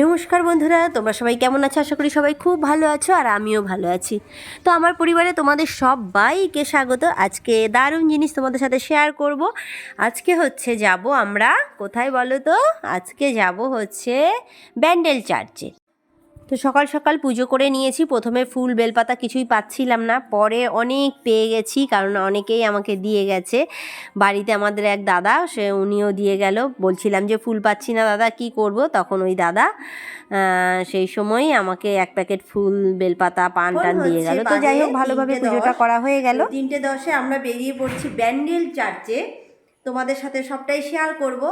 নমস্কার বন্ধুরা, তোমরা সবাই কেমন আছো? আশা করি সবাই খুব ভালো আছো আর আমিও ভালো আছি। তো আমার পরিবারে তোমাদের সবাইকে স্বাগত। আজকে দারুণ জিনিস তোমাদের সাথে শেয়ার করব। আজকে হচ্ছে যাব আমরা, কোথায় বলো তো? আজকে যাব হচ্ছে ব্যান্ডেল চার্চে। তো সকাল সকাল পুজো করে নিয়েছি। প্রথমে ফুল বেলপাতা কিছুই পাচ্ছিলাম না। পরে অনেক পেয়ে গেছি কারণ অনেকেই আমাকে দিয়ে গেছে। বাড়িতে আমাদের এক দাদা সে উনিও দিয়ে গেল। বলছিলাম যে ফুল পাচ্ছি না দাদা কি করব? তখন ওই দাদা সেই সময়ই আমাকে এক প্যাকেট ফুল বেলপাতা পান টান দিয়ে গেল। তো যাই হোক ভালোভাবে পুজোটা করা হয়ে গেল। তিনটে দশে আমরা বেরিয়ে পড়ছি ব্যান্ডেল চার্চে। তোমাদের সাথে সবটাই শেয়ার করব।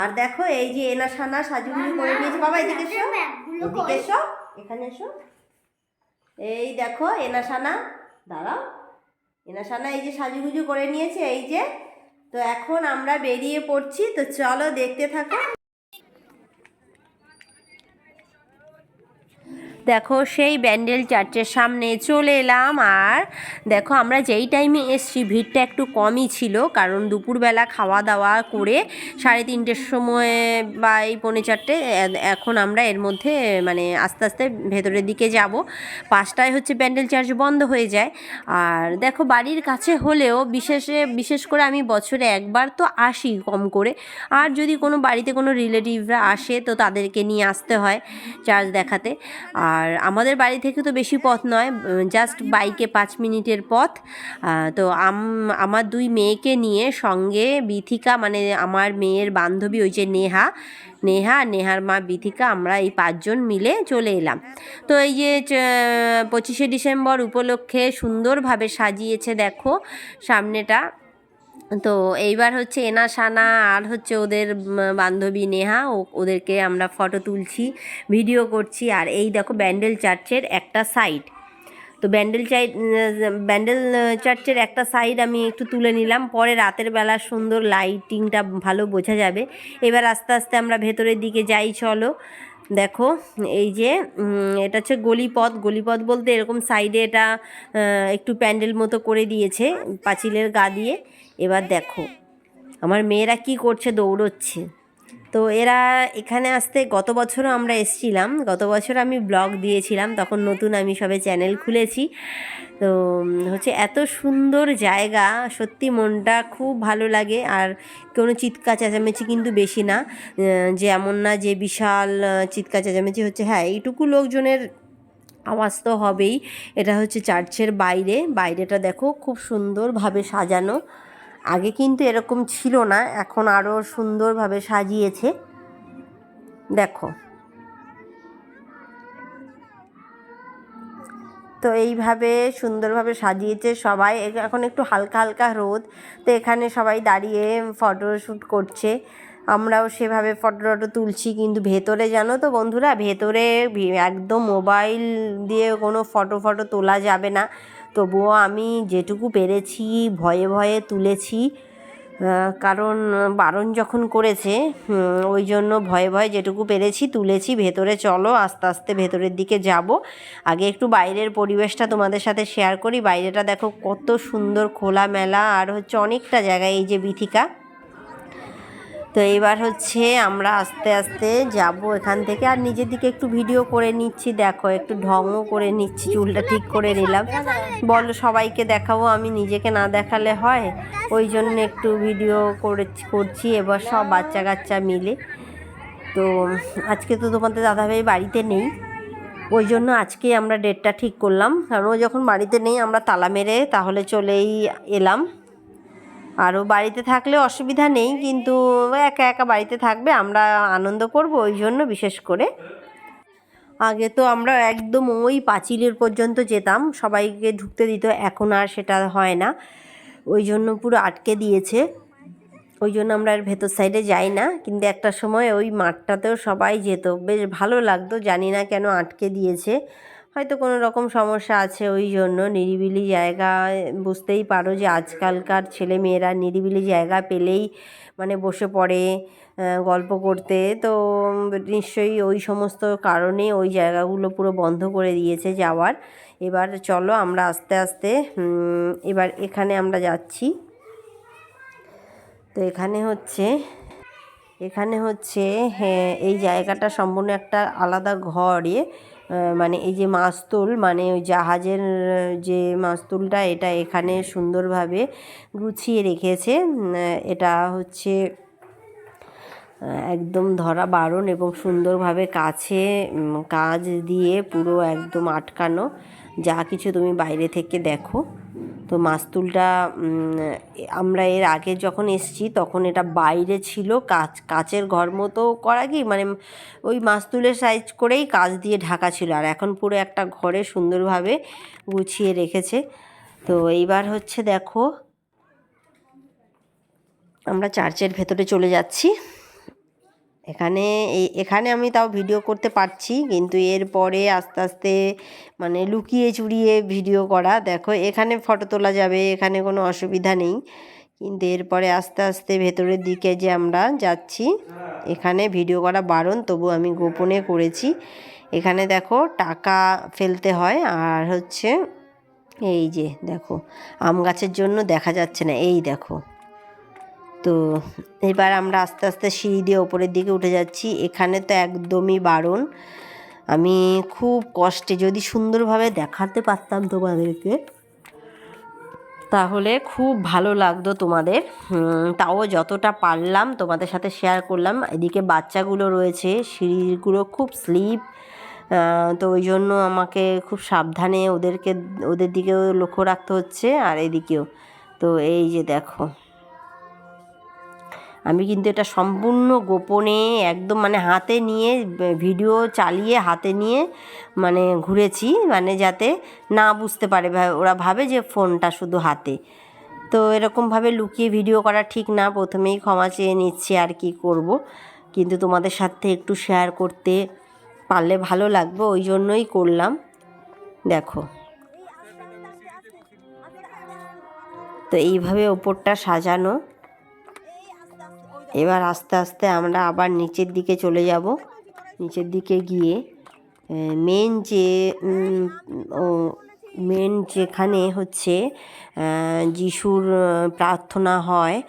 আর দেখো এই যে এনা সানা সাজুগুলি করে নিয়েছে। বাবা এদিকে এসো। এদিকে এসো এখানে এসো। এই দেখো এনা সানা। দাঁড়াও। এনা সানা এই যে সাজুগুজু করে নিয়েছে এই যে। তো এখন আমরা বেরিয়ে পড়ছি। তো চলো দেখতে থাকো। দেখো সেই ব্যান্ডেল চার্চের সামনে চলে এলাম আর দেখো আমরা যেই টাইমে এসছি, ভিড়টা একটু কমই ছিল কারণ দুপুরবেলা খাওয়া দাওয়া করে সাড়ে তিনটের সময় বা এই পৌনে চারটে এখন আমরা এর মধ্যে মানে আস্তে আস্তে ভেতরের দিকে যাব। পাঁচটায় হচ্ছে ব্যান্ডেল চার্চ বন্ধ হয়ে যায়। আর দেখো বাড়ির কাছে হলেও বিশেষে, বিশেষ করে আমি বছরে একবার তো আসি কম করে। আর যদি কোনো বাড়িতে কোনো রিলেটিভরা আসে তো তাদেরকে নিয়ে আসতে হয় চার্চ দেখাতে। আর আমাদের বাড়ি থেকে তো বেশি পথ নয় জাস্ট বাইকে পাঁচ মিনিটের পথ। তো আমার দুই মেয়েকে নিয়ে সঙ্গে বিথিকা মানে আমার মেয়ের বান্ধবী, ওই যে নেহা নেহা নেহার মা বিথিকা, আমরা এই পাঁচজন মিলে চলে এলাম। তো এই যে পঁচিশে ডিসেম্বর উপলক্ষে সুন্দরভাবে সাজিয়েছে, দেখো, সামনেটা। তো এইবার হচ্ছে এনা, সানা আর হচ্ছে ওদের বান্ধবী নেহা, ও, ওদেরকে আমরা ফটো তুলছি ভিডিও করছি। আর এই দেখো ব্যান্ডেল চার্চের একটা সাইড তো ব্যান্ডেল চাই ব্যান্ডেল চার্চের একটা সাইড আমি একটু তুলে নিলাম। পরে রাতের বেলা সুন্দর লাইটিংটা ভালো বোঝা যাবে। এবার আস্তে আস্তে আমরা ভেতরের দিকে যাই, চলো। দেখো, এই যে এটা হচ্ছে গলিপথ। গলিপথ বলতে এরকম সাইডে এটা একটু প্যান্ডেল মতো করে দিয়েছে, পাঁচিলের গা দিয়ে। এবার দেখো, আমার মেয়েরা কি করছে দৌড়চ্ছে। তো এরা এখানে আসতে গত বছরও আমরা এসছিলাম, গত বছর আমি ব্লগ দিয়েছিলাম, তখন নতুন আমি সবে চ্যানেল খুলেছি। তো হচ্ছে এত সুন্দর জায়গা, সত্যি মনটা খুব ভালো লাগে, আর কোনো চিৎকা চেঁচামেচি কিন্তু বেশি না। যে এমন না যে বিশাল চিৎকা চেঁচামেচি হচ্ছে হ্যাঁ এইটুকু লোকজনের আওয়াজ তো হবেই। এটা হচ্ছে চার্চের বাইরে, বাইরেটা দেখো, খুব সুন্দরভাবে সাজানো। আগে কিন্তু এরকম ছিল না, এখন আরও সুন্দরভাবে সাজিয়েছে। দেখো। তো এইভাবে সুন্দরভাবে সাজিয়েছে সবাই। এখন একটু হালকা হালকা রোদ, তো এখানে সবাই দাঁড়িয়ে ফটোশ্যুট করছে। আমরাও সেভাবে ফটো টটো তুলছি, কিন্তু ভেতরে জানো তো বন্ধুরা, ভেতরে একদম মোবাইল দিয়ে কোনো ফটো ফটো তোলা যাবে না। তবুও আমি যেটুকু পেরেছি ভয়ে ভয়ে তুলেছি কারণ বারণ যখন করেছে ওই জন্য ভয়ে ভয়ে যেটুকু পেরেছি তুলেছি। ভেতরে চলো, আস্তে আস্তে ভেতরের দিকে যাব। আগে একটু বাইরের পরিবেশটা তোমাদের সাথে শেয়ার করি। বাইরেটা দেখো কত সুন্দর খোলামেলা, আর হচ্ছে অনেকটা জায়গায় এই যে বিথিকা। তো এবার হচ্ছে আমরা আস্তে আস্তে যাব এখান থেকে। আর নিজের দিকে একটু ভিডিও করে নিচ্ছি, দেখো একটু ঢংও করে নিচ্ছি, চুলটা ঠিক করে নিলাম। বলো সবাইকে দেখাবো, আমি নিজেকে না দেখালে হয়। ওই জন্য একটু ভিডিও করে করছি, এবার সব বাচ্চা কাচ্চা মিলে। তো আজকে তো তোমাদের দাদাভাই বাড়িতে নেই। ওই জন্য আজকে আমরা ডেটটা ঠিক করলাম। কারণ ও যখন বাড়িতে নেই, আমরা তালা মেরে তাহলে চলেই এলাম। আরও বাড়িতে থাকলে অসুবিধা নেই, কিন্তু একা একা বাড়িতে থাকবে, আমরা আনন্দ করব ওই জন্য বিশেষ করে। আগে তো আমরা একদম ওই পাঁচিলের পর্যন্ত যেতাম, সবাইকে ঢুকতে দিত, এখন আর সেটা হয় না। ওই জন্য পুরো আটকে দিয়েছে। ওই জন্য আমরা আর ভেতর সাইডে যাই না, কিন্তু একটা সময় ওই মাঠটাতেও সবাই যেত। বেশ ভালো লাগতো, জানি না কেন আটকে দিয়েছে। হয়তো কোনো রকম সমস্যা আছে, ওই জন্য নিরিবিলি জায়গায় বুঝতেই পারো যে আজকালকার ছেলে মেয়েরা নিরিবিলি জায়গা পেলেই মানে বসে পড়ে গল্প করতে। তো নিশ্চয়ই ওই সমস্ত কারণে ওই জায়গাগুলো পুরো বন্ধ করে দিয়েছে যাওয়ার। এবার চলো আমরা আস্তে আস্তে এবার এখানে আমরা যাচ্ছি। তো এখানে হচ্ছে এখানে হচ্ছে হ্যাঁ এই জায়গাটা সম্পূর্ণ একটা আলাদা ঘরে। মানে এই যে মাস্তুল মানে ওই জাহাজের যে মাস্তুলটা, এটা এখানে সুন্দরভাবে গুছিয়ে রেখেছে। এটা হচ্ছে একদম ধরা বারণ এবং সুন্দরভাবে কাছে কাজ দিয়ে পুরো একদম আটকানো। যা কিছু তুমি বাইরে থেকে দেখো। তো মাস্তুলটা আমরা এর আগে যখন এসছি তখন এটা বাইরে ছিল, কাচ, কাচের ঘর মতো করা কি? মানে ওই মাস্তুলের সাইজ করেই কাচ দিয়ে ঢাকা ছিল। আর এখন পুরো একটা ঘরে সুন্দরভাবে গুছিয়ে রেখেছে। তো এইবার হচ্ছে দেখো, আমরা চার্চের ভেতরে চলে যাচ্ছি। এখানে এখানে আমি তাও ভিডিও করতে পারছি, কিন্তু এরপরে আস্তে আস্তে মানে লুকিয়ে চুরিয়ে ভিডিও করা। দেখো, এখানে ফটো তোলা যাবে, এখানে কোনো অসুবিধা নেই। কিন্তু এরপরে আস্তে আস্তে ভেতরের দিকে যে আমরা যাচ্ছি, এখানে ভিডিও করা বারণ, তবু আমি গোপনে করেছি। এখানে দেখো, টাকা ফেলতে হয়, আর হচ্ছে এই যে, দেখো, আম গাছের জন্য দেখা যাচ্ছে না। এই দেখো। তো এবার আমরা আস্তে আস্তে সিঁড়ি দিয়ে ওপরের দিকে উঠে যাচ্ছি। এখানে তো একদমই বারণ। আমি খুব কষ্টে যদি সুন্দরভাবে দেখাতে পারতাম তোমাদেরকে, তাহলে খুব ভালো লাগতো তোমাদের। তাও যতটা পারলাম তোমাদের সাথে শেয়ার করলাম। এদিকে বাচ্চাগুলো রয়েছে, সিঁড়িগুলো খুব স্লিপ তো ওই জন্য আমাকে খুব সাবধানে ওদেরকে, ওদের দিকেও লক্ষ্য রাখতে হচ্ছে আর এদিকেও। তো এই যে দেখো। আমি কিন্তু এটা সম্পূর্ণ গোপনে একদম মানে হাতে নিয়ে, ভিডিও চালিয়ে হাতে নিয়ে মানে ঘুরেছি মানে যাতে না বুঝতে পারে ওরা ভাবে যে ফোনটা শুধু হাতে। তো এরকমভাবে লুকিয়ে ভিডিও করা ঠিক না, প্রথমেই ক্ষমা চেয়ে নিচ্ছি আর কি করব। কিন্তু তোমাদের সাথে একটু শেয়ার করতে পারলে ভালো লাগবে, ওই জন্যই করলাম। দেখো। তো এইভাবে ওপরটা সাজানো। এবার আস্তে আস্তে আমরা আবার নিচের দিকে চলে যাব। নিচের দিকে গিয়ে মেন যে মেন যেখানে হচ্ছে যিশুর প্রার্থনা হয়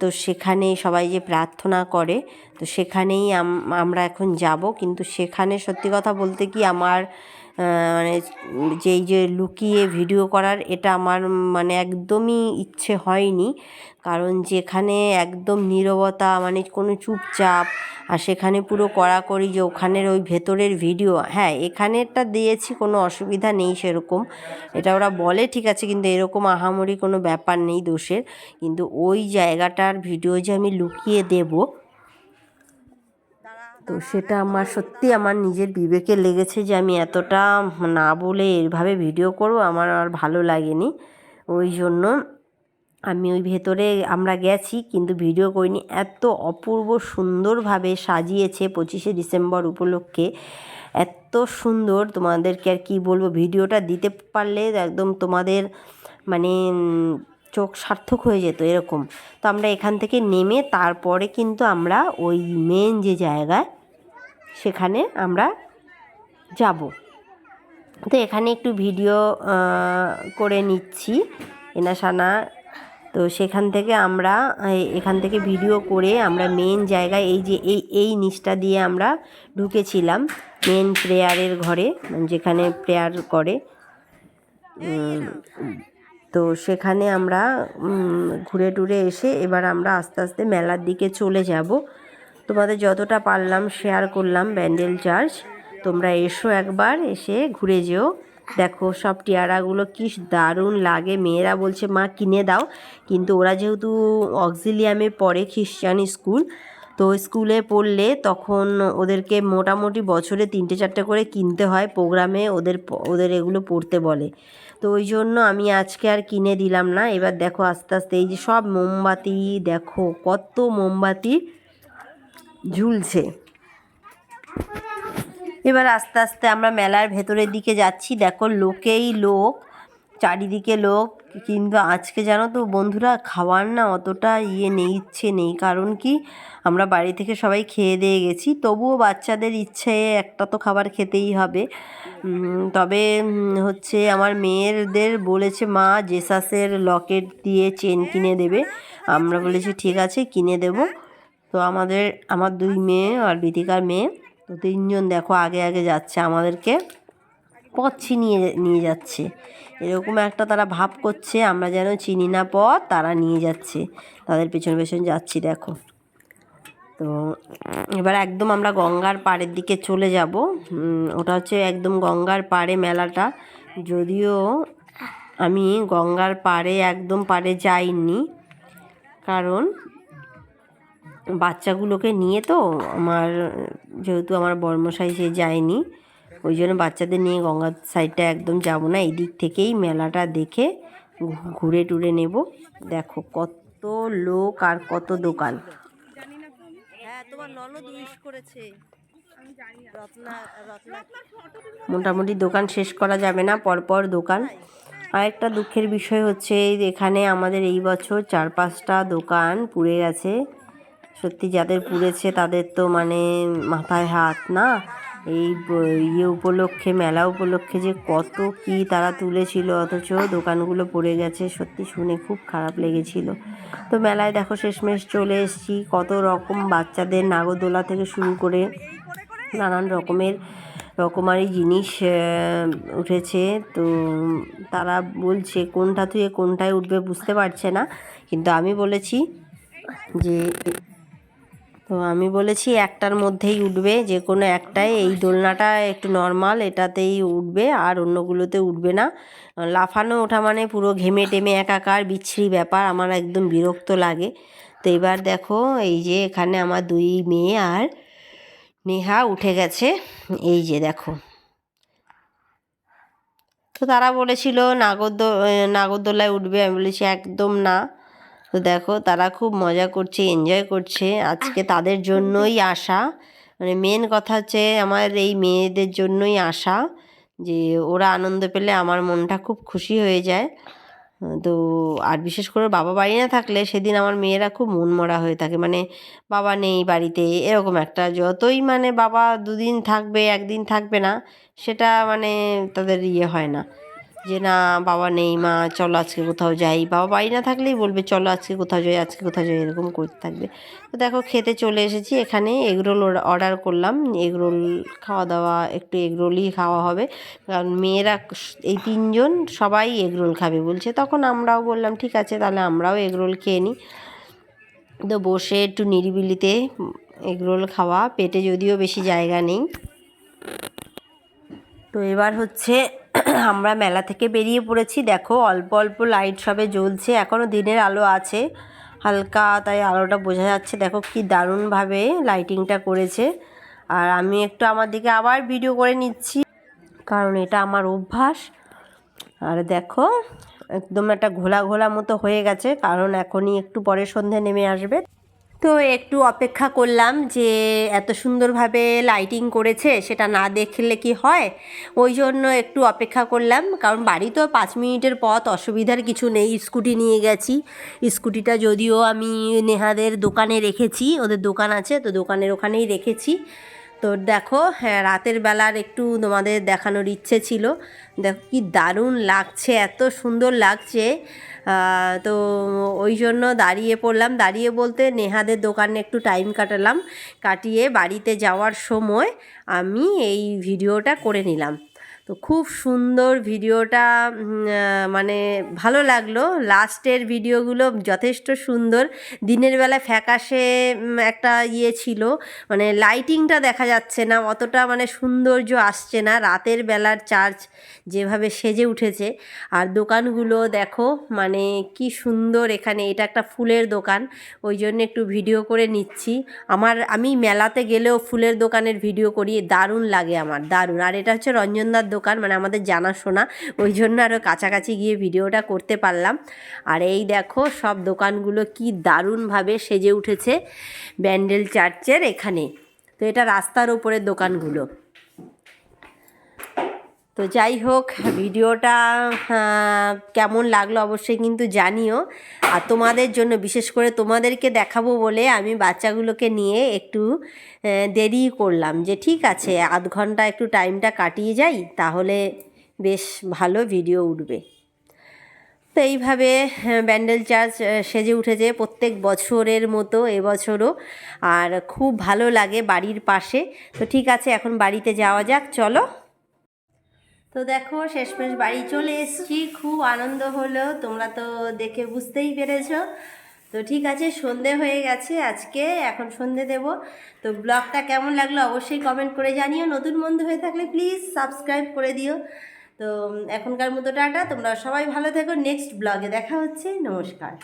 তো সেখানে সবাই যে প্রার্থনা করে, তো সেখানেই আম- আমরা এখন যাব। কিন্তু সেখানে সত্যি কথা বলতে কি আমার মানে যেই যে লুকিয়ে ভিডিও করার, এটা আমার মানে একদমই ইচ্ছে হয়নি। কারণ যেখানে একদম নীরবতা মানে কোনো চুপচাপ, আর সেখানে পুরো কড়াকড়ি যে ওখানের ওই ভেতরের ভিডিও হ্যাঁ এখানেরটা দিয়েছি, কোনো অসুবিধা নেই সেরকম। এটা ওরা বলে, ঠিক আছে, কিন্তু এরকম আহামরি কোনো ব্যাপার নেই দোষের। কিন্তু ওই জায়গাটার ভিডিও যে আমি লুকিয়ে দেবো তো সেটা আমার সত্যি আমার নিজের বিবেকে লেগেছে যে আমি এতটা না বলে এভাবে ভিডিও করব, আমার আর ভালো লাগেনি। ওই জন্য আমি ওই ভেতরে আমরা গেছি, কিন্তু ভিডিও করিনি। এত অপূর্ব সুন্দরভাবে সাজিয়েছে পঁচিশে ডিসেম্বর উপলক্ষে। এত সুন্দর, তোমাদেরকে আর কি বলব, ভিডিওটা দিতে পারলে একদম তোমাদের মানে চোখ সার্থক হয়ে যেত এরকম। তো আমরা এখান থেকে নেমে তারপরে কিন্তু আমরা ওই মেন যে জায়গায়, সেখানে আমরা যাব। তো এখানে একটু ভিডিও করে নিচ্ছি। এনাসানা তো সেখান থেকে আমরা এখান থেকে ভিডিও করে আমরা মেন জায়গায় এই যে, এই এই নিচটা দিয়ে আমরা ঢুকেছিলাম। মেন প্রেয়ারের ঘরে, যেখানে প্রেয়ার করে। তো সেখানে আমরা ঘুরে টুরে এসে এবার আমরা আস্তে আস্তে মেলার দিকে চলে যাব। তোমাদের যতটা পারলাম শেয়ার করলাম ব্যান্ডেল চার্চ তোমরা এসো একবার, এসে ঘুরে যেও। দেখো সব টিয়ারাগুলো কি দারুণ লাগে। মেয়েরা বলছে, মা, কিনে দাও। কিন্তু ওরা যেহেতু অক্সিলিয়ামে পড়ে খ্রিশ্চান স্কুল তো স্কুলে পড়লে তখন ওদেরকে মোটামুটি বছরে তিনটে চারটে করে কিনতে হয় প্রোগ্রামে ওদের ওদের এগুলো পড়তে বলে। তো ওই জন্য আমি আজকে আর কিনে দিলাম না। এবার দেখো আস্তে আস্তে এই যে সব মোমবাতি, দেখো কত মোমবাতি ঝুলছে। এবার আস্তে আস্তে আমরা মেলার ভেতরের দিকে যাচ্ছি। দেখো লোকেই লোক, চারিদিকে লোক কিন্তু আজকে জানো তো বন্ধুরা খাওয়ার না অতটা ইয়ে নেই, ইচ্ছে নেই। কারণ কি? আমরা বাড়ি থেকে সবাই খেয়ে দিয়ে গেছি। তবুও বাচ্চাদের ইচ্ছে একটা তো খাবার খেতেই হবে। তবে হচ্ছে আমার মেয়েরদের বলেছে, মা, জেসাসের লকেট দিয়ে চেন কিনে দেবে। আমরা বলেছি, ঠিক আছে, কিনে দেবো। তো আমাদের, আমার দুই মেয়ে আর বিতিকার মেয়ে, তো তিনজন দেখো আগে আগে যাচ্ছে আমাদেরকে পথ ছিনিয়ে নিয়ে যাচ্ছে। এরকম একটা তারা ভাব করছে, আমরা যেন চিনি না পথ, তারা নিয়ে যাচ্ছে। তাদের পেছন পেছন যাচ্ছি, দেখো। তো এবার একদম আমরা গঙ্গার পাড়ের দিকে চলে যাব। ওটা হচ্ছে একদম গঙ্গার পাড়ে মেলাটা। যদিও আমি গঙ্গার পাড়ে একদম পাড়ে যাইনি, কারণ বাচ্চাগুলোকে নিয়ে তো আমার, যেহেতু আমার বর্মশাই সে যায়নি ওই জন্য বাচ্চাদের নিয়ে গঙ্গার সাইডটা একদম যাব না। এই দিক থেকেই মেলাটা দেখে ঘুরে টুরে নেব। দেখো কত লোক আর কত দোকান। হ্যাঁ তোমার ননদ উইশ করেছে। রত্না রত্না। মোটামুটি দোকান শেষ করা যাবে না পরপর দোকান। আর একটা দুঃখের বিষয় হচ্ছে এই এখানে আমাদের এই বছর চার পাঁচটা দোকান পুড়ে গেছে। সত্যি যাদের পুড়েছে তাদের তো মানে মাথায় হাত না। এই ইয়ে উপলক্ষে, মেলা উপলক্ষে যে কত কি তারা তুলেছিল, অথচ দোকানগুলো পড়ে গেছে। সত্যি শুনে খুব খারাপ লেগেছিল। তো মেলায় দেখো শেষমেশ চলে এসেছি। কত রকম বাচ্চাদের নাগরদোলা থেকে শুরু করে নানান রকমের রকমারি জিনিস উঠেছে। তো তারা বলছে, কোনটা থেকে কোনটায় উঠবে বুঝতে পারছে না। কিন্তু আমি বলেছি যে তো আমি বলেছি একটার মধ্যেই উঠবে, যে কোনো একটাই। এই দোলনাটা একটু নর্মাল এটাতেই উঠবে, আর অন্যগুলোতে উঠবে না। লাফানো ওঠা মানে পুরো ঘেমে টেমে একাকার, বিচ্ছিরি ব্যাপার, আমার একদম বিরক্ত লাগে। তো এবার দেখো, এই যে এখানে আমার দুই মেয়ে আর নেহা উঠে গেছে। এই যে দেখো। তো তারা বলেছিল, নাগরদো নাগরদোলায় উঠবে। আমি বলেছি, একদম না। তো দেখো তারা খুব মজা করছে এনজয় করছে। আজকে তাদের জন্যই আসা মানে মেন কথা হচ্ছে আমার এই মেয়েদের জন্যই আসা যে ওরা আনন্দ পেলে আমার মনটা খুব খুশি হয়ে যায়। তো আর বিশেষ করে বাবা বাড়ি না থাকলে সেদিন আমার মেয়েরা খুব মন মরা হয়ে থাকে। মানে বাবা নেই বাড়িতে এরকম একটা যতই মানে বাবা দুদিন থাকবে একদিন থাকবে না সেটা মানে তাদের ইয়ে হয় না। যে, না, বাবা নেই মা, চলো আজকে কোথাও যাই। বাবা বাড়ি না থাকলেই বলবে, চলো আজকে কোথাও যাই, আজকে কোথাও যাই, এরকম করতে থাকবে। তো দেখো, খেতে চলে এসেছি এখানে এগরোল অর্ডার করলাম। এগরোল খাওয়া দাওয়া, একটু এগরোলই খাওয়া হবে। কারণ মেয়েরা এই তিনজন সবাই এগরোল খাবে বলছে। তখন আমরাও বললাম, ঠিক আছে, তাহলে আমরাও এগরোল খেয়ে নিই। তো বসে একটু নিরিবিলিতে এগরোল খাওয়া। পেটে যদিও বেশি জায়গা নেই। তো এবার হচ্ছে আমরা মেলা থেকে বেরিয়ে পড়েছি। দেখো, অল্প অল্প লাইট সবে জ্বলছে এখনও দিনের আলো আছে। হালকা, তাই আলোটা বোঝা যাচ্ছে। দেখো কি দারুণভাবে লাইটিংটা করেছে। আর আমি একটু আমার দিকে আবার ভিডিও করে নিচ্ছি, কারণ এটা আমার অভ্যাস। আর দেখো, একদম একটা ঘোলা ঘোলা মতো হয়ে গেছে, কারণ এখনই একটু পরে সন্ধে নেমে আসবে। তো একটু অপেক্ষা করলাম যে এত সুন্দরভাবে লাইটিং করেছে, সেটা না দেখলে কি হয়? ওই জন্য একটু অপেক্ষা করলাম, কারণ বাড়ি তো পাঁচ মিনিটের পথ, অসুবিধার কিছু নেই স্কুটি নিয়ে গেছি। স্কুটিটা যদিও আমি নেহাদের দোকানে রেখেছি, ওদের দোকান আছে, তো দোকানের ওখানেই রেখেছি। তো দেখো হ্যাঁ রাতের বেলার একটু তোমাদের দেখানোর ইচ্ছে ছিল। দেখো কি দারুণ লাগছে, এত সুন্দর লাগছে। তো ওই জন্য দাঁড়িয়ে পড়লাম। দাঁড়িয়ে বলতে নেহাদের দোকানে একটু টাইম কাটালাম। কাটিয়ে বাড়িতে যাওয়ার সময় আমি এই ভিডিওটা করে নিলাম। তো খুব সুন্দর ভিডিওটা মানে ভালো লাগল। লাস্টের ভিডিওগুলো যথেষ্ট সুন্দর। দিনের বেলা ফ্যাকাশে একটা ইয়ে ছিল। মানে লাইটিংটা দেখা যাচ্ছে না, অতটা মানে সৌন্দর্য আসছে না। রাতের বেলার চার্চ যেভাবে সেজে উঠেছে। আর দোকানগুলো দেখো মানে কি সুন্দর এখানে। এটা একটা ফুলের দোকান, ওই জন্য একটু ভিডিও করে নিচ্ছি। আমার, আমি মেলাতে গেলেও ফুলের দোকানের ভিডিও করি, দারুণ লাগে আমার, দারুণ। আর এটা হচ্ছে রঞ্জনদার দোকান। মানে আমাদের জানাশোনা, ওই জন্য আরও কাছাকাছি গিয়ে ভিডিওটা করতে পারলাম। আর এই দেখো, সব দোকানগুলো কি দারুণভাবে সেজে উঠেছে ব্যান্ডেল চার্চের এখানে। তো এটা রাস্তার ওপরের দোকানগুলো। তো যাই হোক ভিডিওটা কেমন লাগল অবশ্যই কিন্তু জানিও। আর তোমাদের জন্য বিশেষ করে তোমাদেরকে দেখাবো বলে আমি বাচ্চাগুলোকে নিয়ে একটু দেরি করলাম যে ঠিক আছে আধ ঘণ্টা একটু টাইমটা কাটিয়ে যাই তাহলে বেশ ভালো ভিডিও উঠবে। তো এইভাবে হ্যাঁ, ব্যান্ডেল চার্চ সেজে উঠেছে প্রত্যেক বছরের মতো এবছরও। আর খুব ভালো লাগে বাড়ির পাশে। তো ঠিক আছে এখন বাড়িতে যাওয়া যাক চলো। তো দেখো, শেষমেশ বাড়ি চলে এসেছি। খুব আনন্দ হলো, তোমরা তো দেখে বুঝতেই পেরেছ। তো ঠিক আছে, সন্ধে হয়ে গেছে, আজকে এখন সন্ধে দেব। তো ব্লগটা কেমন লাগল অবশ্যই কমেন্ট করে জানিও। নতুন বন্ধু হয়ে থাকলে প্লিজ সাবস্ক্রাইব করে দিও। তো এখনকার মতো টাটা, তোমরা সবাই ভালো থেকো। নেক্সট ব্লগে দেখা হচ্ছে, নমস্কার।